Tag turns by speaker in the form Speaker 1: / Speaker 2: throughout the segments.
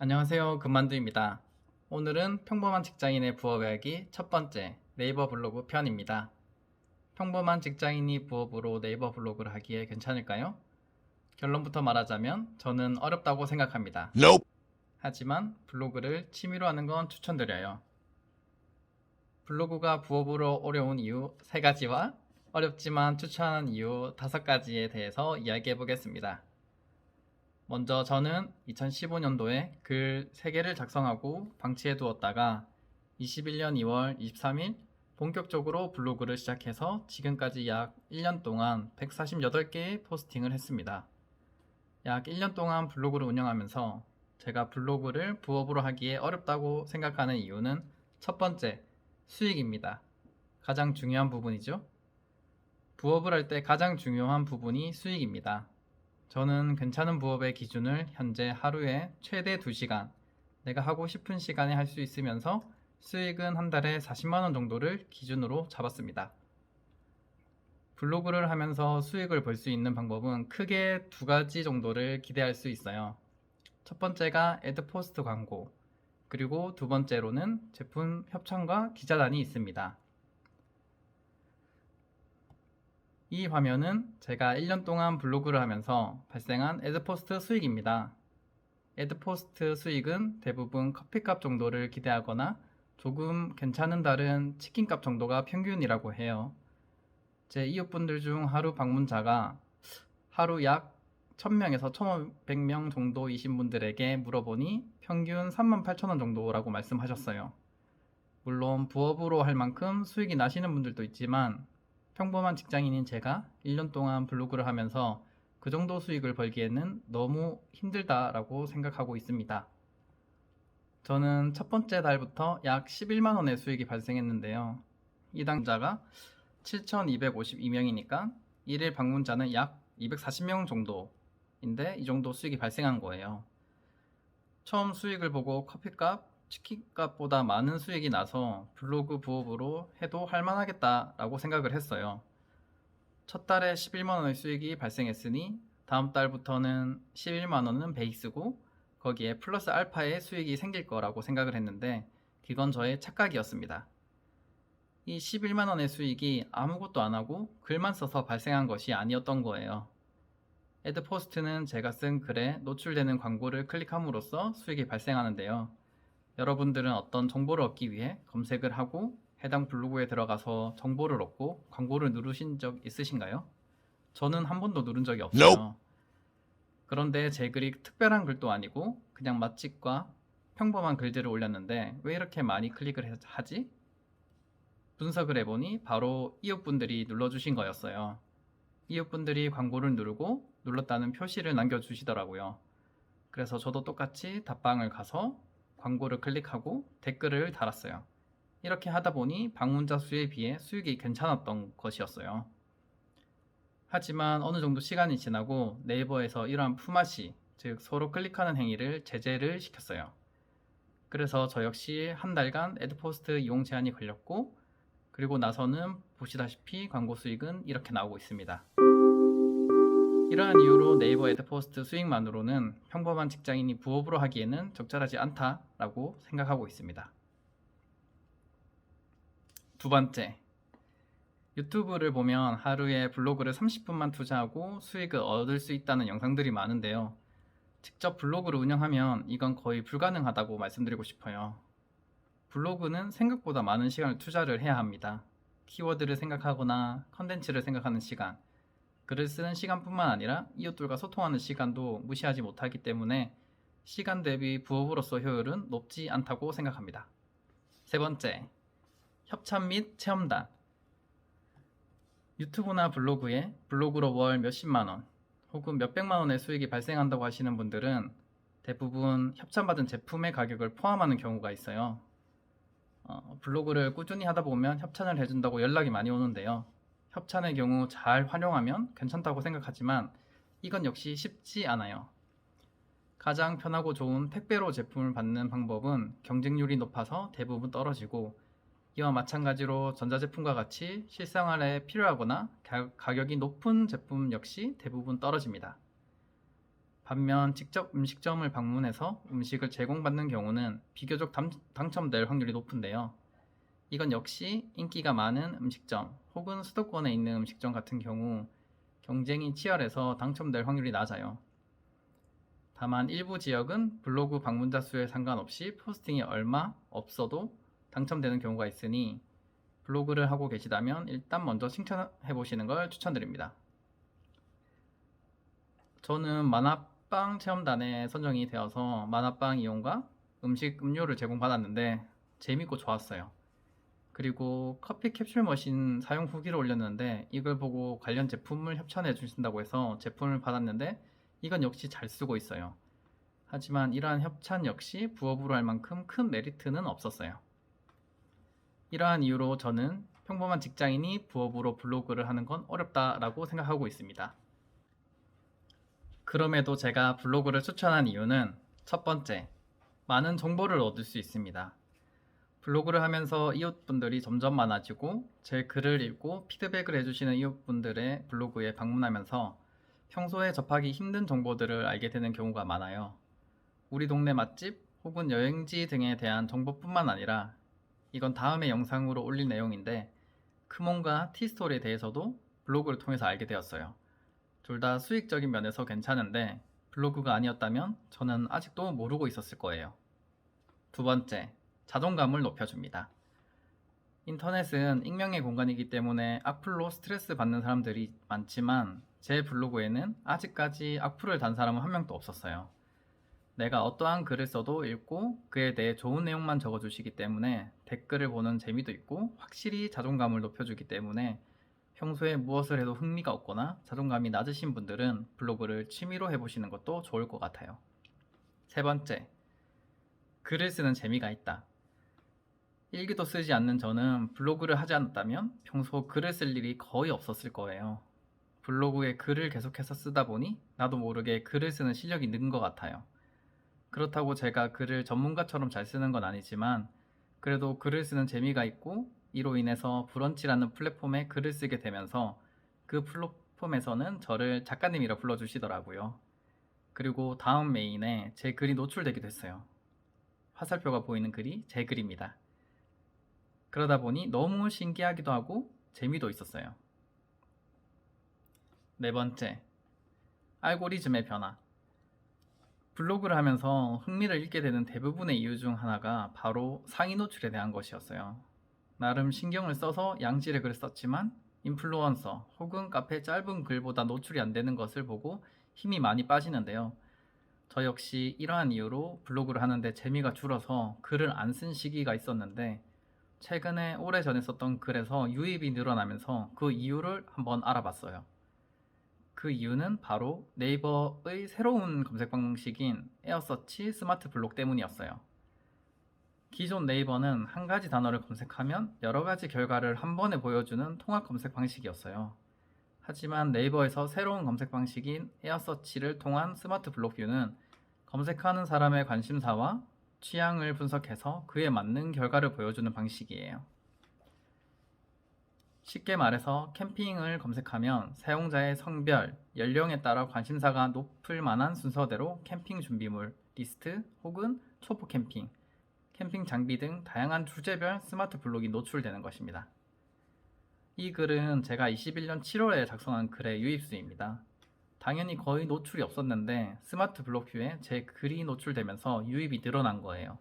Speaker 1: 안녕하세요. 금만두입니다. 오늘은 평범한 직장인의 부업 이야기 첫 번째 네이버 블로그 편입니다. 평범한 직장인이 부업으로 네이버 블로그를 하기에 괜찮을까요? 결론부터 말하자면 저는 어렵다고 생각합니다.
Speaker 2: Nope.
Speaker 1: 하지만 블로그를 취미로 하는 건 추천드려요. 블로그가 부업으로 어려운 이유 세 가지와 어렵지만 추천하는 이유 다섯 가지에 대해서 이야기해 보겠습니다. 먼저 저는 2015년도에 글 3개를 작성하고 방치해 두었다가 21년 2월 23일 본격적으로 블로그를 시작해서 지금까지 약 1년 동안 148개의 포스팅을 했습니다. 약 1년 동안 블로그를 운영하면서 제가 블로그를 부업으로 하기에 어렵다고 생각하는 이유는 첫 번째, 수익입니다. 가장 중요한 부분이죠. 부업을 할 때 가장 중요한 부분이 수익입니다. 저는 괜찮은 부업의 기준을 현재 하루에 최대 2시간, 내가 하고 싶은 시간에 할 수 있으면서 수익은 한 달에 40만원 정도를 기준으로 잡았습니다. 블로그를 하면서 수익을 벌 수 있는 방법은 크게 두 가지 정도를 기대할 수 있어요. 첫 번째가 애드포스트 광고, 그리고 두 번째로는 제품 협찬과 기자단이 있습니다. 이 화면은 제가 1년 동안 블로그를 하면서 발생한 애드포스트 수익입니다. 애드포스트 수익은 대부분 커피값 정도를 기대하거나 조금 괜찮은 달은 치킨값 정도가 평균이라고 해요. 제 이웃분들 중 하루 방문자가 하루 약 1000명에서 1500명 정도이신 분들에게 물어보니 평균 38,000원 정도라고 말씀하셨어요. 물론 부업으로 할 만큼 수익이 나시는 분들도 있지만 평범한 직장인인 제가 1년 동안 블로그를 하면서 그 정도 수익을 벌기에는 너무 힘들다라고 생각하고 있습니다. 저는 첫 번째 달부터 약 11만 원의 수익이 발생했는데요. 이 당자가 7,252명이니까 1일 방문자는 약 240명 정도인데 이 정도 수익이 발생한 거예요. 처음 수익을 보고 커피값, 치킨값보다 많은 수익이 나서 블로그 부업으로 해도 할만하겠다라고 생각을 했어요. 첫 달에 11만 원의 수익이 발생했으니 다음 달부터는 11만 원은 베이스고 거기에 플러스 알파의 수익이 생길 거라고 생각을 했는데 그건 저의 착각이었습니다. 이 11만 원의 수익이 아무것도 안 하고 글만 써서 발생한 것이 아니었던 거예요. 애드포스트는 제가 쓴 글에 노출되는 광고를 클릭함으로써 수익이 발생하는데요. 여러분들은 어떤 정보를 얻기 위해 검색을 하고 해당 블로그에 들어가서 정보를 얻고 광고를 누르신 적 있으신가요? 저는 한 번도 누른 적이 없어요.
Speaker 2: Nope.
Speaker 1: 그런데 제 글이 특별한 글도 아니고 그냥 맛집과 평범한 글들을 올렸는데 왜 이렇게 많이 클릭을 해- 하지? 분석을 해보니 바로 이웃분들이 눌러주신 거였어요. 이웃분들이 광고를 누르고 눌렀다는 표시를 남겨주시더라고요. 그래서 저도 똑같이 답방을 가서 광고를 클릭하고 댓글을 달았어요. 이렇게 하다 보니 방문자 수에 비해 수익이 괜찮았던 것이었어요. 하지만 어느 정도 시간이 지나고 네이버에서 이러한 품앗이, 즉 서로 클릭하는 행위를 제재를 시켰어요. 그래서 저 역시 한 달간 애드포스트 이용 제한이 걸렸고 그리고 나서는 보시다시피 광고 수익은 이렇게 나오고 있습니다. 이러한 이유로 네이버 애드포스트 수익만으로는 평범한 직장인이 부업으로 하기에는 적절하지 않다라고 생각하고 있습니다. 두 번째, 유튜브를 보면 하루에 블로그를 30분만 투자하고 수익을 얻을 수 있다는 영상들이 많은데요. 직접 블로그를 운영하면 이건 거의 불가능하다고 말씀드리고 싶어요. 블로그는 생각보다 많은 시간을 투자를 해야 합니다. 키워드를 생각하거나 컨텐츠를 생각하는 시간, 글을 쓰는 시간뿐만 아니라 이웃들과 소통하는 시간도 무시하지 못하기 때문에 시간 대비 부업으로서 효율은 높지 않다고 생각합니다. 세 번째, 협찬 및 체험단. 유튜브나 블로그에 블로그로 월 몇십만 원 혹은 몇백만 원의 수익이 발생한다고 하시는 분들은 대부분 협찬받은 제품의 가격을 포함하는 경우가 있어요. 어, 블로그를 꾸준히 하다 보면 협찬을 해준다고 연락이 많이 오는데요. 협찬의 경우 잘 활용하면 괜찮다고 생각하지만 이건 역시 쉽지 않아요. 가장 편하고 좋은 택배로 제품을 받는 방법은 경쟁률이 높아서 대부분 떨어지고 이와 마찬가지로 전자제품과 같이 실생활에 필요하거나 가, 가격이 높은 제품 역시 대부분 떨어집니다. 반면 직접 음식점을 방문해서 음식을 제공받는 경우는 비교적 당, 당첨될 확률이 높은데요. 이건 역시 인기가 많은 음식점 혹은 수도권에 있는 음식점 같은 경우 경쟁이 치열해서 당첨될 확률이 낮아요. 다만 일부 지역은 블로그 방문자 수에 상관없이 포스팅이 얼마 없어도 당첨되는 경우가 있으니 블로그를 하고 계시다면 일단 먼저 칭찬해 보시는 걸 추천드립니다. 저는 만화빵 체험단에 선정이 되어서 만화빵 이용과 음식 음료를 제공받았는데 재밌고 좋았어요. 그리고 커피 캡슐 머신 사용 후기를 올렸는데 이걸 보고 관련 제품을 협찬해 주신다고 해서 제품을 받았는데 이건 역시 잘 쓰고 있어요. 하지만 이러한 협찬 역시 부업으로 할 만큼 큰 메리트는 없었어요. 이러한 이유로 저는 평범한 직장인이 부업으로 블로그를 하는 건 어렵다라고 생각하고 있습니다. 그럼에도 제가 블로그를 추천한 이유는 첫 번째, 많은 정보를 얻을 수 있습니다. 블로그를 하면서 이웃분들이 점점 많아지고 제 글을 읽고 피드백을 해주시는 이웃분들의 블로그에 방문하면서 평소에 접하기 힘든 정보들을 알게 되는 경우가 많아요. 우리 동네 맛집 혹은 여행지 등에 대한 정보뿐만 아니라 이건 다음의 영상으로 올릴 내용인데 크몬과 티스토리에 대해서도 블로그를 통해서 알게 되었어요. 둘 다 수익적인 면에서 괜찮은데 블로그가 아니었다면 저는 아직도 모르고 있었을 거예요. 두 번째, 자존감을 높여줍니다. 인터넷은 익명의 공간이기 때문에 악플로 스트레스 받는 사람들이 많지만 제 블로그에는 아직까지 악플을 단 사람은 한 명도 없었어요. 내가 어떠한 글을 써도 읽고 그에 대해 좋은 내용만 적어주시기 때문에 댓글을 보는 재미도 있고 확실히 자존감을 높여주기 때문에 평소에 무엇을 해도 흥미가 없거나 자존감이 낮으신 분들은 블로그를 취미로 해보시는 것도 좋을 것 같아요. 세 번째, 글을 쓰는 재미가 있다. 일기도 쓰지 않는 저는 블로그를 하지 않았다면 평소 글을 쓸 일이 거의 없었을 거예요. 블로그에 글을 계속해서 쓰다 보니 나도 모르게 글을 쓰는 실력이 는 것 같아요. 그렇다고 제가 글을 전문가처럼 잘 쓰는 건 아니지만 그래도 글을 쓰는 재미가 있고 이로 인해서 브런치라는 플랫폼에 글을 쓰게 되면서 그 플랫폼에서는 저를 작가님이라 불러주시더라고요. 그리고 다음 메인에 제 글이 노출되기도 했어요. 화살표가 보이는 글이 제 글입니다. 그러다 보니 너무 신기하기도 하고 재미도 있었어요. 네 번째, 알고리즘의 변화. 블로그를 하면서 흥미를 잃게 되는 대부분의 이유 중 하나가 바로 상위 노출에 대한 것이었어요. 나름 신경을 써서 양질의 글을 썼지만 인플루언서 혹은 카페 짧은 글보다 노출이 안 되는 것을 보고 힘이 많이 빠지는데요. 저 역시 이러한 이유로 블로그를 하는데 재미가 줄어서 글을 안 쓴 시기가 있었는데 최근에 오래전에 썼던 글에서 유입이 늘어나면서 그 이유를 한번 알아봤어요. 그 이유는 바로 네이버의 새로운 검색 방식인 에어서치 스마트 블록 때문이었어요. 기존 네이버는 한 가지 단어를 검색하면 여러 가지 결과를 한 번에 보여주는 통합 검색 방식이었어요. 하지만 네이버에서 새로운 검색 방식인 에어서치를 통한 스마트 블록 뷰는 검색하는 사람의 관심사와 취향을 분석해서 그에 맞는 결과를 보여주는 방식이에요. 쉽게 말해서 캠핑을 검색하면 사용자의 성별, 연령에 따라 관심사가 높을 만한 순서대로 캠핑 준비물, 리스트 혹은 초보 캠핑, 캠핑 장비 등 다양한 주제별 스마트 블록이 노출되는 것입니다. 이 글은 제가 21년 7월에 작성한 글의 유입수입니다. 당연히 거의 노출이 없었는데 스마트 블록 뷰에 제 글이 노출되면서 유입이 늘어난 거예요.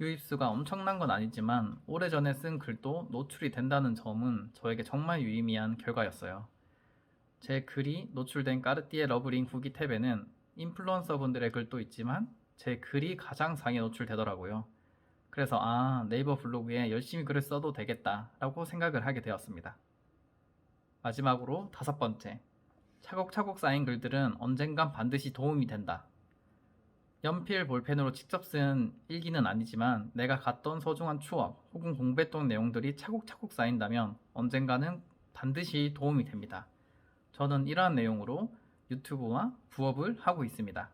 Speaker 1: 유입수가 엄청난 건 아니지만 오래전에 쓴 글도 노출이 된다는 점은 저에게 정말 유의미한 결과였어요. 제 글이 노출된 까르띠에 러브링 후기 탭에는 인플루언서 분들의 글도 있지만 제 글이 가장 상에 노출되더라고요. 그래서 아 네이버 블로그에 열심히 글을 써도 되겠다 라고 생각을 하게 되었습니다. 마지막으로 다섯 번째 차곡차곡 쌓인 글들은 언젠간 반드시 도움이 된다. 연필 볼펜으로 직접 쓴 일기는 아니지만 내가 갔던 소중한 추억 혹은 공부했던 내용들이 차곡차곡 쌓인다면 언젠가는 반드시 도움이 됩니다. 저는 이러한 내용으로 유튜브와 부업을 하고 있습니다.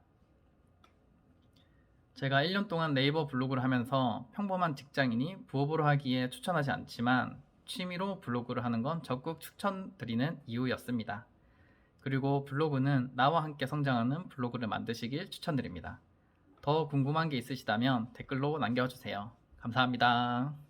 Speaker 1: 제가 1년 동안 네이버 블로그를 하면서 평범한 직장인이 부업으로 하기에 추천하지 않지만 취미로 블로그를 하는 건 적극 추천드리는 이유였습니다. 그리고 블로그는 나와 함께 성장하는 블로그를 만드시길 추천드립니다. 더 궁금한 게 있으시다면 댓글로 남겨주세요. 감사합니다.